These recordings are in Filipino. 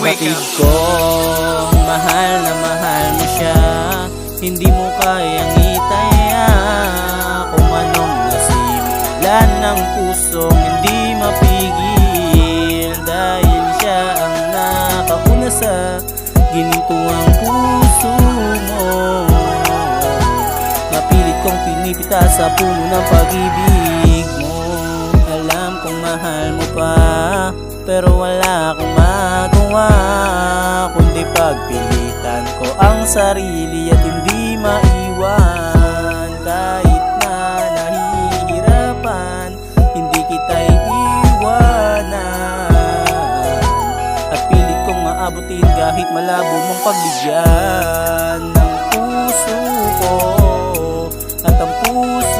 Batid ko, mahal na mahal mo siya. Hindi mo kayang itaya Kung anong nasimulan ng pusong hindi mapigil. Dahil siya ang nakauna sa gininto ang puso mo. Napilit kong pinipita sa puno ng pag-ibig mo. Alam kong mahal mo pa Pero wala akong magawa Kundi pagpilitan ko ang sarili At hindi maiwan. Kahit na nahihirapan Hindi kita iiwanan At pilit kong maabutin kahit malabo mong pagbigyan Ng puso ko. At ang puso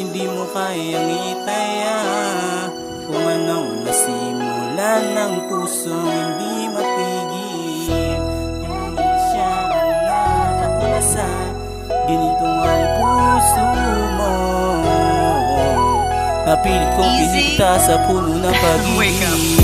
Hindi mo kayang itaya. Kung anong nasimulan ng puso Hindi mapigil. Hindi siya ang nakauna sa Ganitong ang puso mo. Napilit kong pinita sa puno up. pag-ibig